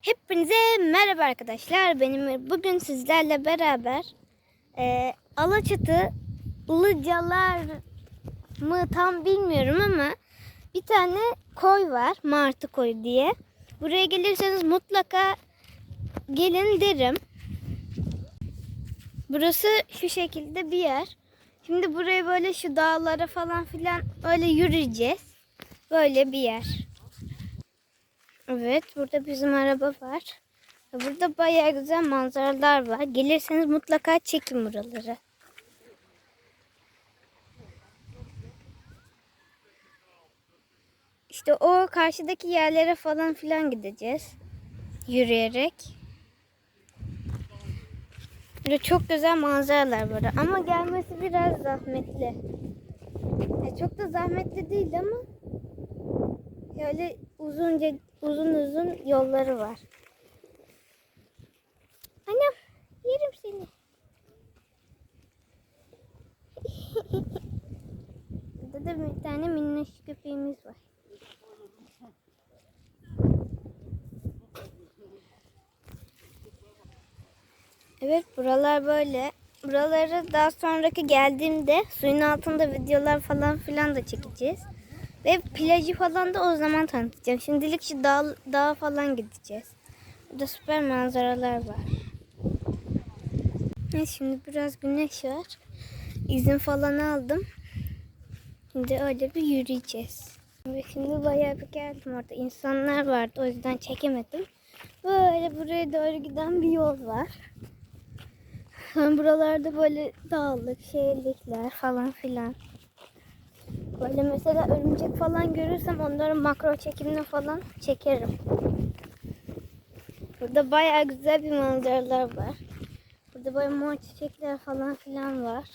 Hepinize merhaba arkadaşlar. Benim bugün sizlerle beraber e, Alaçatı Ilıcalar mı tam bilmiyorum ama bir tane koy var. Martı koy diye. Buraya gelirseniz mutlaka gelin derim. Burası şu şekilde bir yer. Şimdi buraya böyle şu dağlara falan filan öyle yürüyeceğiz. Böyle bir yer. Evet, burada bizim araba var. Burada bayağı güzel manzaralar var. Gelirseniz mutlaka çekin buraları. İşte o karşıdaki yerlere falan filan gideceğiz. Yürüyerek. Böyle çok güzel manzaralar var. Ama gelmesi biraz zahmetli. Ya çok da zahmetli değil ama Böyle uzunca uzun uzun yolları var. Annem yerim seni. Burada da bir tane minnoş köpeğimiz var. Evet buralar böyle. Buraları daha sonraki geldiğimde suyun altında videolar falan filan da çekeceğiz. Ve plajı falan da o zaman tanıtacağım. Şimdilik şu dağ, dağa falan gideceğiz. Burada süper manzaralar var. Evet, şimdi biraz güneş var. İzin falan aldım. Şimdi öyle bir yürüyeceğiz. Şimdi bayağı bir geldim orada. İnsanlar vardı o yüzden çekemedim. Böyle buraya doğru giden bir yol var. Buralarda böyle dağlık, şehirlikler falan filan. Böyle mesela örümcek falan görürsem onların makro çekimini falan çekerim. Burada bayağı güzel bir manzaralar var. Burada böyle mor çiçekler falan filan var.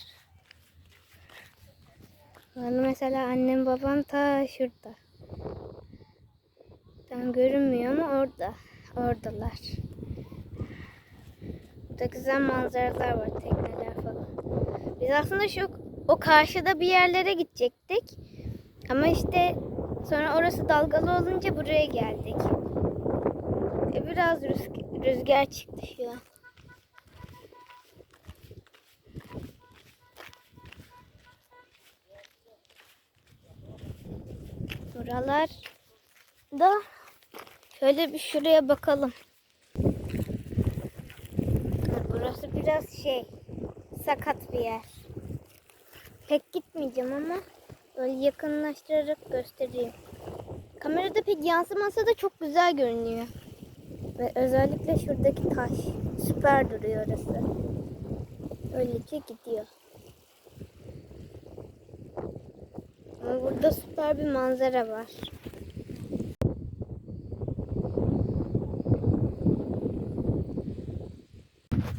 Böyle mesela annem babam ta şurada. Tam görünmüyor ama orada. Oradalar. Burada güzel manzaralar var, tekneler falan. Biz aslında şu o karşıda bir yerlere gidecektik. Ama işte sonra orası dalgalı olunca buraya geldik. E biraz rüzgar, rüzgar çıktı şu an. Buralar da şöyle bir şuraya bakalım. Burası biraz şey sakat bir yer. Pek gitmeyeceğim ama böyle yakınlaştırarak göstereyim. Kamerada pek yansımasa da çok güzel görünüyor. Ve özellikle şuradaki taş. Süper duruyor orası. Öylece gidiyor. Ama burada süper bir manzara var.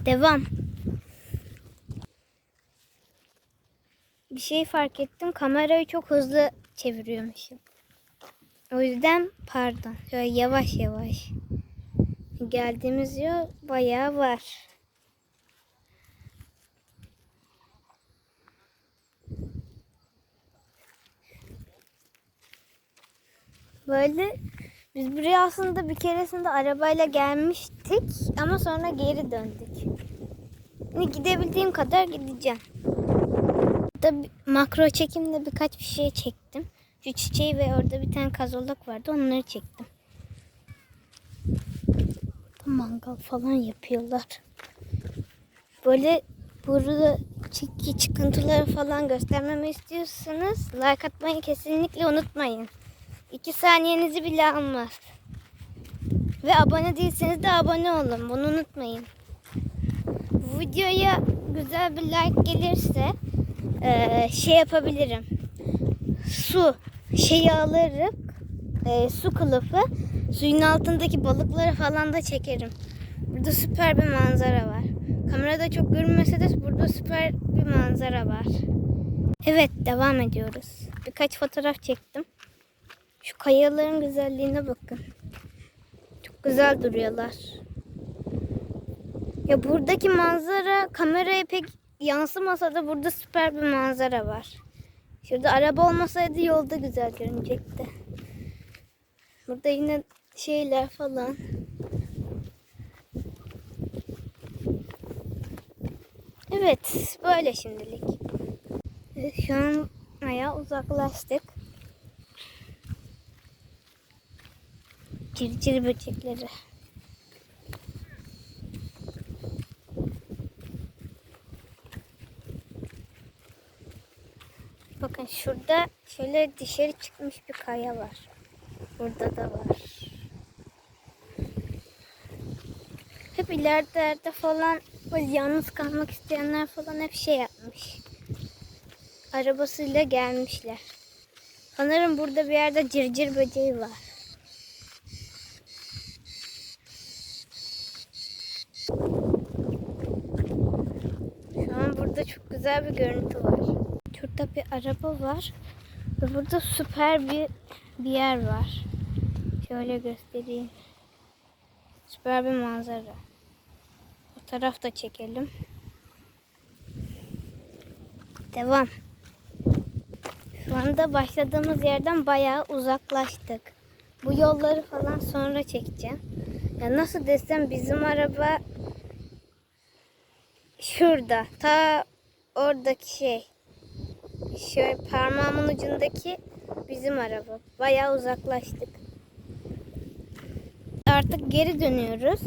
Devam. Bir şey fark ettim. Kamerayı çok hızlı çeviriyormuşum. O yüzden pardon. Şöyle yavaş yavaş. Geldiğimiz yol bayağı var. Böyle biz buraya aslında bir keresinde arabayla gelmiştik ama sonra geri döndük. Hani gidebildiğim kadar gideceğim da makro çekimde birkaç bir şey çektim. Şu çiçeği ve orada bir tane kazolak vardı. Onları çektim. Mangal falan yapıyorlar. Böyle burada çıkıntıları falan göstermemi istiyorsanız like atmayı kesinlikle unutmayın. 2 saniyenizi bile almaz. Ve abone değilseniz de abone olun. Bunu unutmayın. Videoya güzel bir like gelirse e, şey yapabilirim. Su şeyi alırım. E, su kılıfı. Suyun altındaki balıkları falan da çekerim. Burada süper bir manzara var. Kamerada çok görünmese de burada süper bir manzara var. Evet devam ediyoruz. Birkaç fotoğraf çektim. Şu kayaların güzelliğine bakın. Çok güzel duruyorlar. Ya buradaki manzara kameraya pek yansımasa da burada süper bir manzara var. Şurada araba olmasaydı yolda güzel görünecekti. Burada yine şeyler falan. Evet, böyle şimdilik. Şu an aya uzaklaştık. Cırcır böcekleri. Bakın şurada şöyle dışarı çıkmış bir kaya var. Burada da var. Hep ilerilerde falan böyle yalnız kalmak isteyenler falan hep şey yapmış. Arabasıyla gelmişler. Sanırım burada bir yerde cırcır böceği var. Şu an burada çok güzel bir görüntü var. Şurada bir araba var. Ve burada süper bir bir yer var. Şöyle göstereyim. Süper bir manzara. Bu taraf da çekelim. Devam. Şu anda başladığımız yerden bayağı uzaklaştık. Bu yolları falan sonra çekeceğim. Ya nasıl desem bizim araba şurada. Ta oradaki şey. Şöyle parmağımın ucundaki bizim araba. Bayağı uzaklaştık. Artık geri dönüyoruz.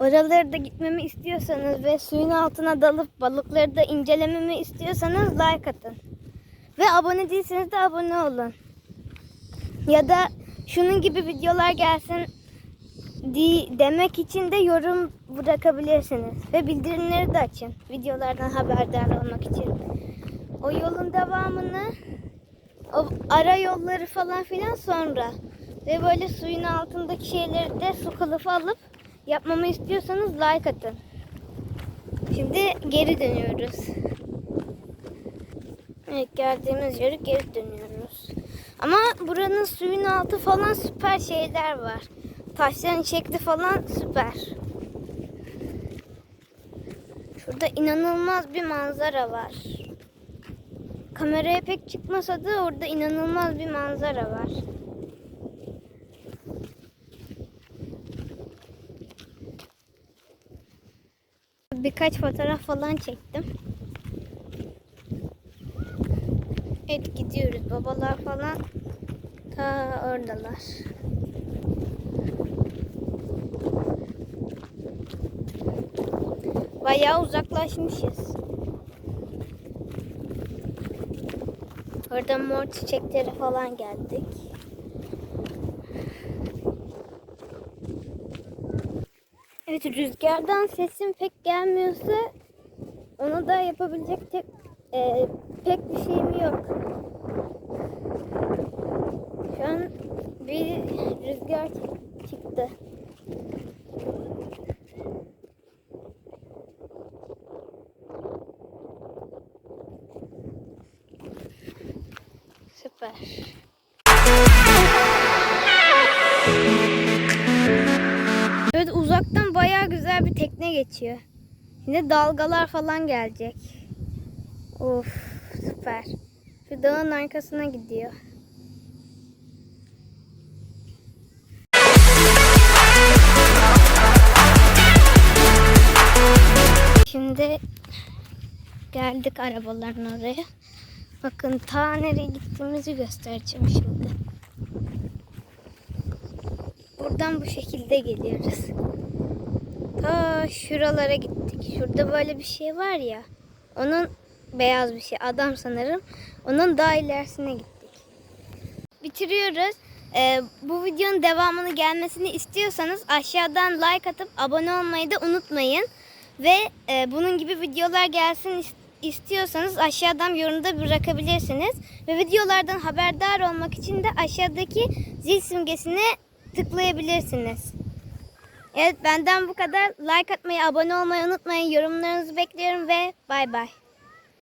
Oraları da gitmemi istiyorsanız ve suyun altına dalıp balıkları da incelememi istiyorsanız like atın. Ve abone değilseniz de abone olun. Ya da şunun gibi videolar gelsin demek için de yorum bırakabilirsiniz. Ve bildirimleri de açın. Videolardan haberdar olmak için. O yolun devamını o ara yolları falan filan sonra. Ve böyle suyun altındaki şeyleri de su kılıfı alıp yapmamı istiyorsanız like atın. Şimdi geri dönüyoruz. Evet geldiğimiz yere geri dönüyoruz. Ama buranın suyun altı falan süper şeyler var. Taşların şekli falan süper. Şurada inanılmaz bir manzara var. Kameraya pek çıkmasa da orada inanılmaz bir manzara var. Birkaç fotoğraf falan çektim. Evet gidiyoruz. Babalar falan ta oradalar. Bayağı uzaklaşmışız. Orada mor çiçekleri falan geldik. Evet rüzgardan sesim pek gelmiyorsa onu da yapabilecek tek e, pek bir şeyim yok. Şu an bir rüzgar çı- çıktı. Süper. Evet uzaktan bayağı güzel bir tekne geçiyor. Şimdi dalgalar falan gelecek. Of süper. Şu dağın arkasına gidiyor. Şimdi geldik arabaların oraya. Bakın ta nereye gittiğimizi göstereceğim şimdi. Buradan bu şekilde geliyoruz. Ta şuralara gittik. Şurada böyle bir şey var ya. Onun beyaz bir şey. Adam sanırım. Onun daha ilerisine gittik. Bitiriyoruz. Ee, bu videonun devamını gelmesini istiyorsanız aşağıdan like atıp abone olmayı da unutmayın. Ve e, bunun gibi videolar gelsin is- istiyorsanız aşağıdan yorumda bırakabilirsiniz. Ve videolardan haberdar olmak için de aşağıdaki zil simgesine tıklayabilirsiniz. Evet benden bu kadar. Like atmayı, abone olmayı unutmayın. Yorumlarınızı bekliyorum ve bay bay.